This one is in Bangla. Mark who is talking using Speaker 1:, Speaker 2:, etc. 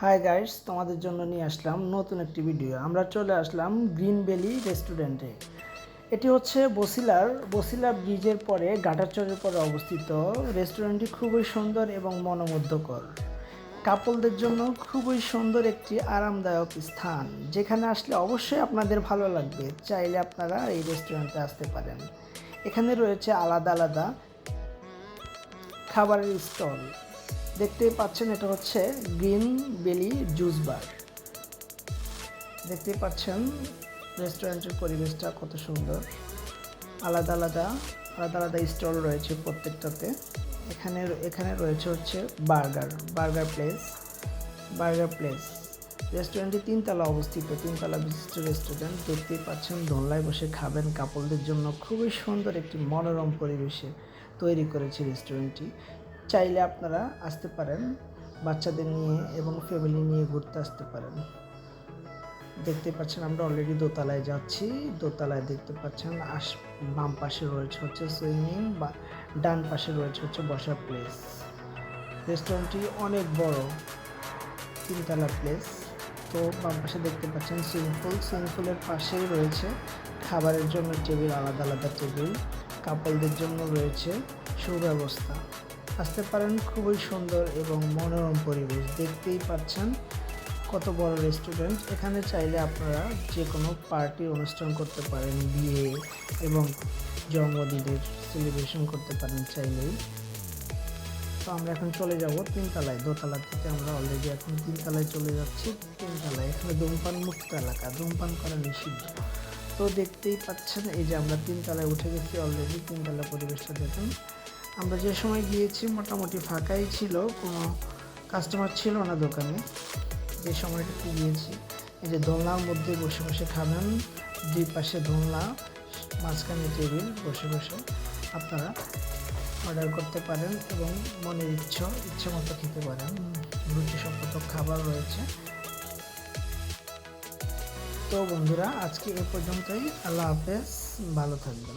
Speaker 1: হাই গাইস তোমাদের জন্য নিয়ে আসলাম নতুন একটি ভিডিও আমরা চলে আসলাম গ্রিন ভ্যালি রেস্টুরেন্টে এটি হচ্ছে বসিলার, বসিলা ব্রিজের পরে গাটারচরের পরে অবস্থিত। রেস্টুরেন্টটি খুবই সুন্দর এবং মনোমুগ্ধকর। কাপলদের জন্য খুবই সুন্দর একটি আরামদায়ক স্থান। যেখানে আসলে অবশ্যই আপনাদের ভালো লাগবে। চাইলে আপনারা এই রেস্টুরেন্টে আসতে পারেন। এখানে রয়েছে আলাদা আলাদা খাবারের স্টল। দেখতেই পাচ্ছেন এটা হচ্ছে গ্রিন বেলি জুস বার। দেখতেই পাচ্ছেন রেস্টুরেন্টের পরিবেশটা কত সুন্দর। আলাদা আলাদা আলাদা আলাদা স্টল রয়েছে প্রত্যেকটাতে। এখানে এখানে রয়েছে হচ্ছে burger burger place burger place. রেস্টুরেন্টটি তিনতলা অবস্থিত, তিনতলা বিশিষ্ট রেস্টুরেন্ট। দেখতেই পাচ্ছেন দোলনায় বসে খাবেন কাপলদের জন্য। খুবই সুন্দর একটি মনোরম পরিবেশে তৈরি করেছে রেস্টুরেন্টটি। চাইলে আপনারা আসতে পারেন, বাচ্চাদের নিয়ে এবং ফ্যামিলি নিয়ে ঘুরতে আসতে পারেন। দেখতে পাচ্ছেন আমরা অলরেডি দোতলায় যাচ্ছি। দোতলায় দেখতে পাচ্ছেন আশ বাম পাশে রয়েছে হচ্ছে সুইমিং বা ডান পাশে রয়েছে হচ্ছে বসার প্লেস রেস্টুরেন্টটি অনেক বড়, তিনতলা প্লেস তো বাম পাশে দেখতে পাচ্ছেন সুইমিং পুল সুইমিং পুলের পাশেই রয়েছে খাবারের জন্য টেবিল আলাদা আলাদা টেবিল কাপলদের জন্য রয়েছে সুব্যবস্থা। আসতে পারেন, খুবই সুন্দর এবং মনোরম পরিবেশ। দেখতেই পাচ্ছেন কত বড় রেস্টুরেন্ট এখানে চাইলে আপনারা যে কোনো পার্টি অনুষ্ঠান করতে পারেন, বিয়ে এবং জন্মদিনের সেলিব্রেশন করতে পারেন চাইলেই। তো আমরা এখন চলে যাব তিনতলায়। দোতলা থেকে আমরা অলরেডি এখন তিনতলায় চলে যাচ্ছি। তিনতলায় এখানে ধূমপান মুক্ত এলাকা। ধূমপান করা নিষিদ্ধ। তো দেখতেই পাচ্ছেন, এই যে আমরা তিনতলায় উঠে গেছি অলরেডি তিনতলা পরিবেশটা দেখুন। আমরা যে সময় গিয়েছি মোটামুটি ফাঁকাই ছিল, কোনো কাস্টমার ছিল না দোকানে। যে সময়টাতে গিয়েছি, এই যে দোলনার মধ্যে বসে বসে খাবেন, দুই পাশে দোলনা, মাঝখানে টেবিল, বসে বসে আপনারা অর্ডার করতে পারেন এবং মনের ইচ্ছা, ইচ্ছে মতো খেতে পারেন। রুচি সম্পর্ক খাবার রয়েছে। তো বন্ধুরা, আজকে এ পর্যন্তই। আল্লাহ হাফেজ। ভালো থাকবেন।